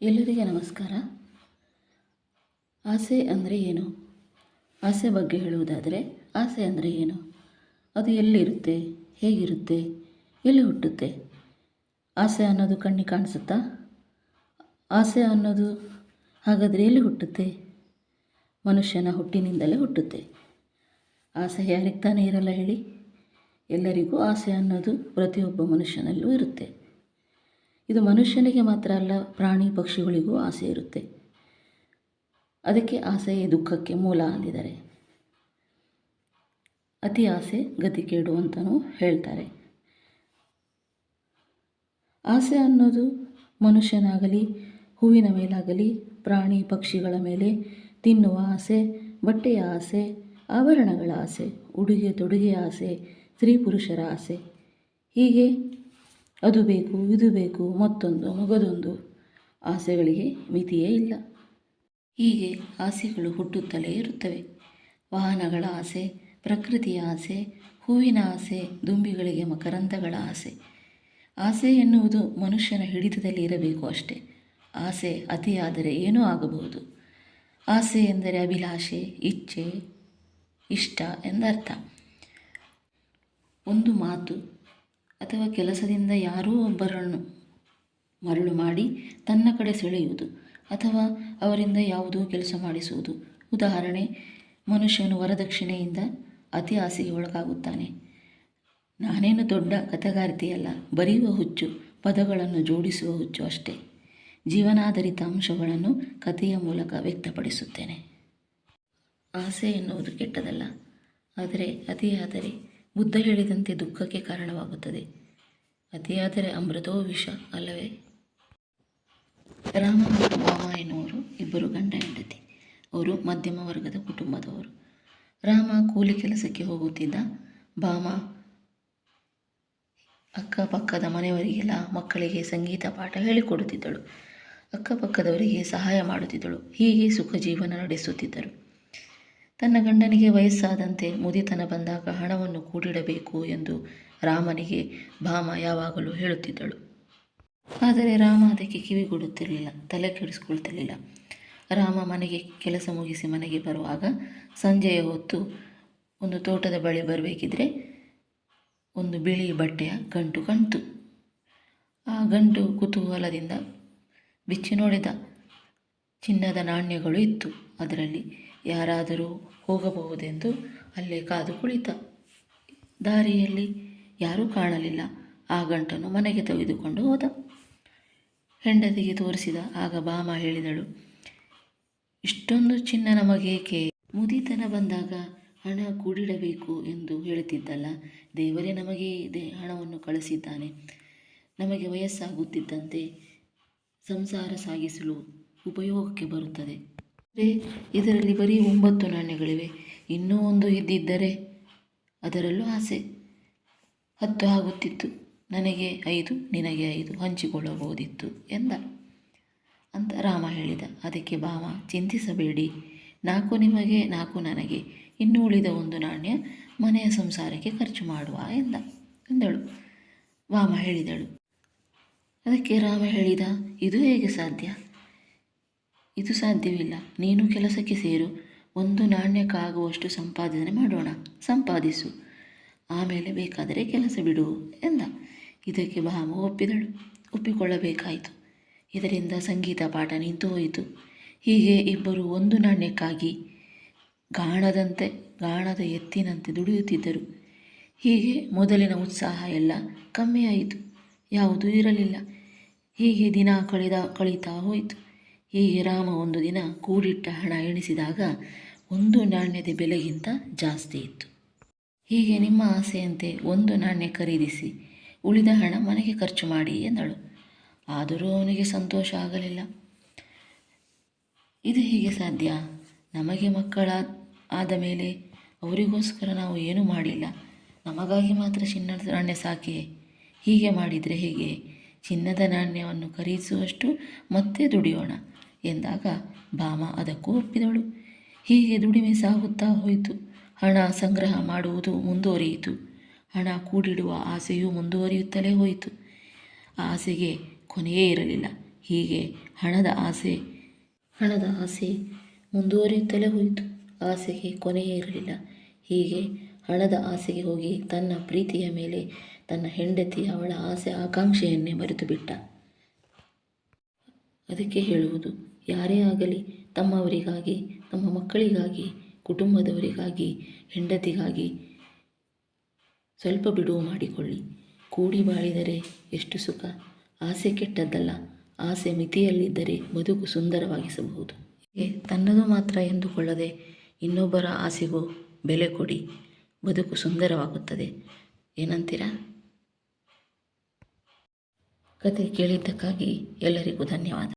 ಎಲ್ಲರಿಗೆ ನಮಸ್ಕಾರ. ಆಸೆ ಅಂದರೆ ಏನು? ಆಸೆ ಬಗ್ಗೆ ಹೇಳುವುದಾದರೆ ಆಸೆ ಅಂದರೆ ಏನು? ಅದು ಎಲ್ಲಿರುತ್ತೆ? ಹೇಗಿರುತ್ತೆ? ಎಲ್ಲಿ ಹುಟ್ಟುತ್ತೆ? ಆಸೆ ಅನ್ನೋದು ಕಣ್ಣಿಗೆ ಕಾಣಿಸುತ್ತಾ? ಆಸೆ ಅನ್ನೋದು ಹಾಗಾದರೆ ಎಲ್ಲಿ ಹುಟ್ಟುತ್ತೆ? ಮನುಷ್ಯನ ಹುಟ್ಟಿನಿಂದಲೇ ಹುಟ್ಟುತ್ತೆ. ಆಸೆ ಯಾರಿಗೆ ತಾನೇ ಇರಲ್ಲ ಹೇಳಿ? ಎಲ್ಲರಿಗೂ ಆಸೆ ಅನ್ನೋದು ಪ್ರತಿಯೊಬ್ಬ ಮನುಷ್ಯನಲ್ಲೂ ಇರುತ್ತೆ. ಇದು ಮನುಷ್ಯನಿಗೆ ಮಾತ್ರ ಅಲ್ಲ, ಪ್ರಾಣಿ ಪಕ್ಷಿಗಳಿಗೂ ಆಸೆ ಇರುತ್ತೆ. ಅದಕ್ಕೆ ಆಸೆ ದುಃಖಕ್ಕೆ ಮೂಲ ಅಂದಿದ್ದಾರೆ. ಅತಿ ಆಸೆ ಗತಿ ಕೇಡು ಅಂತಲೂ ಹೇಳ್ತಾರೆ. ಆಸೆ ಅನ್ನೋದು ಮನುಷ್ಯನಾಗಲಿ, ಹೂವಿನ ಮೇಲಾಗಲಿ, ಪ್ರಾಣಿ ಪಕ್ಷಿಗಳ ಮೇಲೆ ತಿನ್ನುವ ಆಸೆ, ಬಟ್ಟೆಯ ಆಸೆ, ಆಭರಣಗಳ ಆಸೆ, ಉಡುಗೆ ತೊಡುಗೆಯ ಆಸೆ, ಸ್ತ್ರೀ ಪುರುಷರ ಆಸೆ. ಹೀಗೆ ಅದು ಬೇಕು, ಇದು ಬೇಕು, ಮತ್ತೊಂದು, ಮಗದೊಂದು. ಆಸೆಗಳಿಗೆ ಮಿತಿಯೇ ಇಲ್ಲ. ಹೀಗೆ ಆಸೆಗಳು ಹುಟ್ಟುತ್ತಲೇ ಇರುತ್ತವೆ. ವಾಹನಗಳ ಆಸೆ, ಪ್ರಕೃತಿಯ ಆಸೆ, ಹೂವಿನ ಆಸೆ, ದುಂಬಿಗಳಿಗೆ ಮಕರಂದಗಳ ಆಸೆ. ಆಸೆ ಎನ್ನುವುದು ಮನುಷ್ಯನ ಹಿಡಿತದಲ್ಲಿ ಇರಬೇಕು ಅಷ್ಟೇ. ಆಸೆ ಅತಿಯಾದರೆ ಏನೂ ಆಗಬಹುದು. ಆಸೆ ಎಂದರೆ ಅಭಿಲಾಷೆ, ಇಚ್ಛೆ, ಇಷ್ಟ ಎಂದರ್ಥ. ಒಂದು ಮಾತು ಅಥವಾ ಕೆಲಸದಿಂದ ಯಾರೋ ಒಬ್ಬರನ್ನು ಮರಳು ಮಾಡಿ ತನ್ನ ಕಡೆ ಸೆಳೆಯುವುದು ಅಥವಾ ಅವರಿಂದ ಯಾವುದೋ ಕೆಲಸ ಮಾಡಿಸುವುದು. ಉದಾಹರಣೆ, ಮನುಷ್ಯನು ವರದಕ್ಷಿಣೆಯಿಂದ ಅತಿ ಆಸೆಗೆ ಒಳಗಾಗುತ್ತಾನೆ. ನಾನೇನು ದೊಡ್ಡ ಕಥೆಗಾರ್ತಿಯಲ್ಲ ಬರೆಯುವ ಹುಚ್ಚು, ಪದಗಳನ್ನು ಜೋಡಿಸುವ ಹುಚ್ಚು ಅಷ್ಟೇ. ಜೀವನಾಧಾರಿತ ಅಂಶಗಳನ್ನು ಕಥೆಯ ಮೂಲಕ ವ್ಯಕ್ತಪಡಿಸುತ್ತೇನೆ. ಆಸೆ ಎನ್ನುವುದು ಕೆಟ್ಟದಲ್ಲ, ಆದರೆ ಅತಿಯಾದರೆ ಬುದ್ಧ ಹೇಳಿದಂತೆ ದುಃಖಕ್ಕೆ ಕಾರಣವಾಗುತ್ತದೆ. ಅತಿಯಾದರೆ ಅಮೃತವೋ ವಿಷ ಅಲ್ಲವೇ? ರಾಮ ಮತ್ತು ಭಾಮ ಎನ್ನುವರು ಇಬ್ಬರು ಗಂಡ ಹೆಂಡತಿ. ಅವರು ಮಧ್ಯಮ ವರ್ಗದ ಕುಟುಂಬದವರು. ರಾಮ ಕೂಲಿ ಕೆಲಸಕ್ಕೆ ಹೋಗುತ್ತಿದ್ದ. ಭಾಮ ಅಕ್ಕಪಕ್ಕದ ಮನೆಯವರಿಗೆಲ್ಲ ಮಕ್ಕಳಿಗೆ ಸಂಗೀತ ಪಾಠ ಹೇಳಿಕೊಡುತ್ತಿದ್ದಳು. ಅಕ್ಕಪಕ್ಕದವರಿಗೆ ಸಹಾಯ ಮಾಡುತ್ತಿದ್ದಳು. ಹೀಗೆ ಸುಖ ಜೀವನ ನಡೆಸುತ್ತಿದ್ದರು. ತನ್ನ ಗಂಡನಿಗೆ ವಯಸ್ಸಾದಂತೆ ಮುದಿತನ ಬಂದಾಗ ಹಣವನ್ನು ಕೂಡಿಡಬೇಕು ಎಂದು ರಾಮನಿಗೆ ಭಾಮ ಯಾವಾಗಲೂ ಹೇಳುತ್ತಿದ್ದಳು. ಆದರೆ ರಾಮ ಅದಕ್ಕೆ ಕಿವಿಗೊಡುತ್ತಿರಲಿಲ್ಲ, ತಲೆ ಕೆಡಿಸಿಕೊಳ್ತಿರಲಿಲ್ಲ. ರಾಮ ಮನೆಗೆ ಕೆಲಸ ಮುಗಿಸಿ ಮನೆಗೆ ಬರುವಾಗ ಸಂಜೆಯ ಹೊತ್ತು ಒಂದು ತೋಟದ ಬಳಿ ಬರಬೇಕಿದ್ರೆ ಒಂದು ಬಿಳಿ ಬಟ್ಟೆಯ ಗಂಟು ಕಂತು. ಆ ಗಂಟು ಕುತೂಹಲದಿಂದ ಬಿಚ್ಚಿ ನೋಡಿದ ಚಿನ್ನದ ನಾಣ್ಯಗಳು ಇತ್ತು. ಅದರಲ್ಲಿ ಯಾರಾದರೂ ಹೋಗಬಹುದೆಂದು ಅಲ್ಲೇ ಕಾದು ಕುಳಿತ. ದಾರಿಯಲ್ಲಿ ಯಾರೂ ಕಾಣಲಿಲ್ಲ. ಆ ಗಂಟನ್ನು ಮನೆಗೆ ತೆಗೆದುಕೊಂಡು ಹೋದ. ಹೆಂಡತಿಗೆ ತೋರಿಸಿದ ಆಗ ಬಾಮ ಹೇಳಿದಳು, ಇಷ್ಟೊಂದು ಚಿನ್ನ ನಮಗೇಕೆ? ಮುದಿತನ ಬಂದಾಗ ಹಣ ಕೂಡಿಡಬೇಕು ಎಂದು ಹೇಳುತ್ತಿದ್ದಲ್ಲ. ದೇವರೇ ನಮಗೆ ಇದೇ ಹಣವನ್ನು ಕಳಿಸಿದ್ದಾನೆ. ನಮಗೆ ವಯಸ್ಸಾಗುತ್ತಿದ್ದಂತೆ ಸಂಸಾರ ಸಾಗಿಸಲು ಉಪಯೋಗಕ್ಕೆ ಬರುತ್ತದೆ. ಇದರಲ್ಲಿ ಬರೀ ಒಂಬತ್ತು ನಾಣ್ಯಗಳಿವೆ. ಇನ್ನೂ ಒಂದು ಇದ್ದಿದ್ದರೆ ಅದರಲ್ಲೂ ಆಸೆ. ಹತ್ತು ಆಗುತ್ತಿತ್ತು. ನನಗೆ ಐದು, ನಿನಗೆ ಐದು, ಹಂಚಿಕೊಳ್ಳಬಹುದಿತ್ತು ಎಂದ. ಅಂತ ರಾಮ ಹೇಳಿದ. ಅದಕ್ಕೆ ಭಾಮ ಚಿಂತಿಸಬೇಡಿ. ನಾಲ್ಕು ನಿಮಗೆ, ನಾಲ್ಕು ನನಗೆ. ಇನ್ನು ಉಳಿದ ಒಂದು ನಾಣ್ಯ ಮನೆಯ ಸಂಸಾರಕ್ಕೆ ಖರ್ಚು ಮಾಡುವ ಎಂದ. ಎಂದಳು. ವಾಮ ಹೇಳಿದಳು. ಅದಕ್ಕೆ ರಾಮ ಹೇಳಿದ, ಇದು ಹೇಗೆ ಸಾಧ್ಯ? ಇದು ಸಾಧ್ಯವಿಲ್ಲ. ನೀನು ಕೆಲಸಕ್ಕೆ ಸೇರು. ಒಂದು ನಾಣ್ಯಕ್ಕಾಗುವಷ್ಟು ಸಂಪಾದನೆ ಮಾಡೋಣ. ಸಂಪಾದಿಸು. ಆಮೇಲೆ ಬೇಕಾದರೆ ಕೆಲಸ ಬಿಡು ಎಂದ. ಇದಕ್ಕೆ ಭಾಮ ಒಪ್ಪಿದಳು. ಒಪ್ಪಿಕೊಳ್ಳಬೇಕಾಯಿತು. ಇದರಿಂದ ಸಂಗೀತ ಪಾಠ ನಿಂತು ಹೋಯಿತು. ಹೀಗೆ ಇಬ್ಬರು ಒಂದು ನಾಣ್ಯಕ್ಕಾಗಿ ಗಾಣದಂತೆ, ಗಾಣದ ಎತ್ತಿನಂತೆ ದುಡಿಯುತ್ತಿದ್ದರು. ಹೀಗೆ ಮೊದಲಿನ ಉತ್ಸಾಹ ಎಲ್ಲ ಕಮ್ಮಿಯಾಯಿತು. ಯಾವುದೂ ಇರಲಿಲ್ಲ. ಹೀಗೆ ದಿನ ಕಳೆದ, ಕಳೀತಾ ಹೋಯಿತು. ಹೀಗೆ ರಾಮ ಒಂದು ದಿನ ಕೂಡಿಟ್ಟ ಹಣ ಎಣಿಸಿದಾಗ ಒಂದು ನಾಣ್ಯದ ಬೆಲೆಗಿಂತ ಜಾಸ್ತಿ ಇತ್ತು. ಹೀಗೆ ನಿಮ್ಮ ಆಸೆಯಂತೆ ಒಂದು ನಾಣ್ಯ ಖರೀದಿಸಿ, ಉಳಿದ ಹಣ ಮನೆಗೆ ಖರ್ಚು ಮಾಡಿ ಎಂದಳು. ಆದರೂ ಅವನಿಗೆ ಸಂತೋಷ ಆಗಲಿಲ್ಲ. ಇದು ಹೀಗೆ ಸಾಧ್ಯ? ನಮಗೆ ಮಕ್ಕಳ ಆದ ಮೇಲೆ ಅವರಿಗೋಸ್ಕರ ನಾವು ಏನೂ ಮಾಡಿಲ್ಲ. ನಮಗಾಗಿ ಮಾತ್ರ ಚಿನ್ನದ ನಾಣ್ಯ ಸಾಕೆ, ಹೀಗೆ ಮಾಡಿದರೆ ಹೇಗೆ? ಚಿನ್ನದ ನಾಣ್ಯವನ್ನು ಖರೀದಿಸುವಷ್ಟು ಮತ್ತೆ ದುಡಿಯೋಣ. ಎಂದಾಗ ಭಾಮ ಅದಕ್ಕೂ ಒಪ್ಪಿದಳು ಹೀಗೆ ದುಡಿಮೆ ಸಾಗುತ್ತಾ ಹೋಯಿತು. ಹಣ ಸಂಗ್ರಹ ಮಾಡುವುದು ಮುಂದುವರಿಯಿತು. ಹಣ ಕೂಡಿಡುವ ಆಸೆಯೂ ಮುಂದುವರಿಯುತ್ತಲೇ ಹೋಯಿತು. ಆಸೆಗೆ ಕೊನೆಯೇ ಇರಲಿಲ್ಲ. ಹೀಗೆ ಹಣದ ಆಸೆ ಹಣದ ಆಸೆ ಮುಂದುವರಿಯುತ್ತಲೇ ಹೋಯಿತು. ಆಸೆಗೆ ಕೊನೆಯೇ ಇರಲಿಲ್ಲ. ಹೀಗೆ ಹಣದ ಆಸೆಗೆ ಹೋಗಿ ತನ್ನ ಪ್ರೀತಿಯ ಮೇಲೆ ತನ್ನ ಹೆಂಡತಿ ಅವಳ ಆಸೆ ಆಕಾಂಕ್ಷೆಯನ್ನೇ ಮರೆತು ಬಿಟ್ಟ ಅದಕ್ಕೆ ಹೇಳುವುದು ಯಾರೇ ಆಗಲಿ ತಮ್ಮವರಿಗಾಗಿ, ತಮ್ಮ ಮಕ್ಕಳಿಗಾಗಿ, ಕುಟುಂಬದವರಿಗಾಗಿ, ಹೆಂಡತಿಗಾಗಿ ಸ್ವಲ್ಪ ಬಿಡುವು ಮಾಡಿಕೊಳ್ಳಿ. ಕೂಡಿ ಬಾಳಿದರೆ ಎಷ್ಟು ಸುಖ. ಆಸೆ ಕೆಟ್ಟದ್ದಲ್ಲ. ಆಸೆ ಮಿತಿಯಲ್ಲಿದ್ದರೆ ಬದುಕು ಸುಂದರವಾಗಿಸಬಹುದು. ತನ್ನದು ಮಾತ್ರ ಎಂದುಕೊಳ್ಳದೆ ಇನ್ನೊಬ್ಬರ ಆಸೆಗೂ ಬೆಲೆ ಕೊಡಿ. ಬದುಕು ಸುಂದರವಾಗುತ್ತದೆ. ಏನಂತೀರಾ? ಕತೆ ಕೇಳಿದ್ದಕ್ಕಾಗಿ ಎಲ್ಲರಿಗೂ ಧನ್ಯವಾದ.